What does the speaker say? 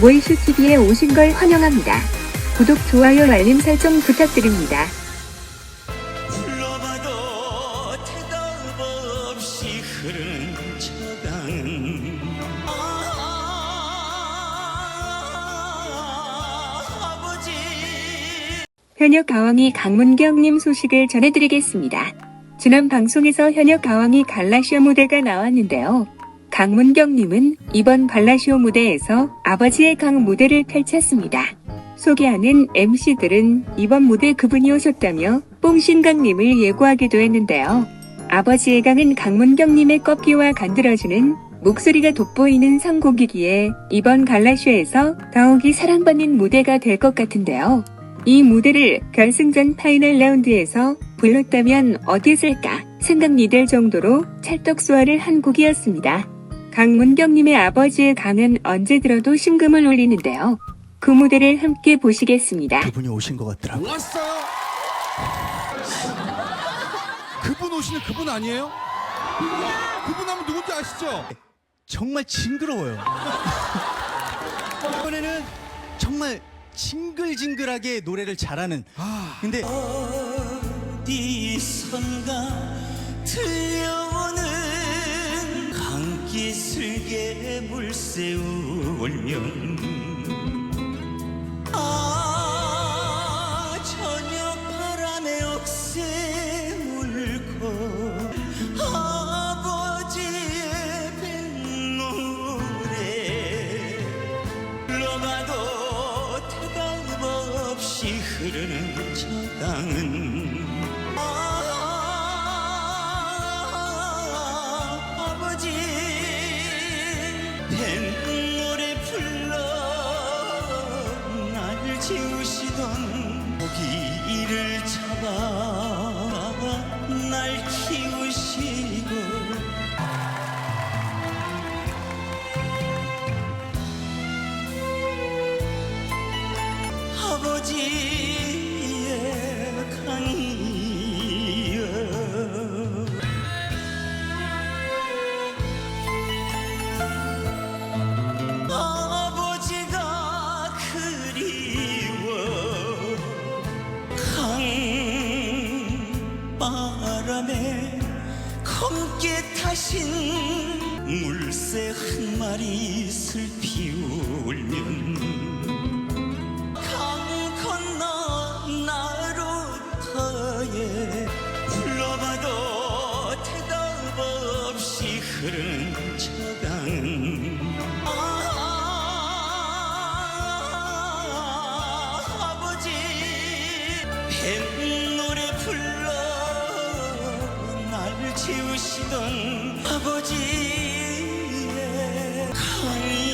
모이슈 TV에 오신 걸 환영합니다. 구독, 좋아요, 알림 설정 부탁드립니다. 불러봐도 대답 없이 흐르는 저강 아, 아버지 현역 가왕이 강문경님 소식을 전해드리겠습니다. 지난 방송에서 현역 가왕이 갈라시아 무대가 나왔는데요. 강문경님은 이번 갈라시오 무대에서 아버지의 강 무대를 펼쳤습니다. 소개하는 MC들은 이번 무대 그분이 오셨다며 뽕신강님을 예고하기도 했는데요. 아버지의 강은 강문경님의 꺾기와 간들어주는 목소리가 돋보이는 상곡이기에 이번 갈라쇼에서 더욱이 사랑받는 무대가 될 것 같은데요. 이 무대를 결승전 파이널 라운드에서 불렀다면 어디였을까 생각이 될 정도로 찰떡 소화를 한 곡이었습니다. 강문경님의 아버지의 강은 언제 들어도 심금을 울리는데요. 그 무대를 함께 보시겠습니다. 그분이 오신 것 같더라고요. 왔어요? 그분 오시는 그분 아니에요? 그분 하면 누군지 아시죠? 정말 징그러워요. 이번에는 정말 징글징글하게 노래를 잘하는. 아, 근데 어디선가 강기 슬개 물새 울면 아 저녁 바람에 억새 울고 아버지의 뱃노래 불러봐도 대답 없이 흐르는 저 강은 아버지가 그리워 강바람에 검게 타신 물새 한 마리 슬피 울면 흐르는 저강 아, 아버지 뱃노래 불러 날 지우시던 아버지의 강이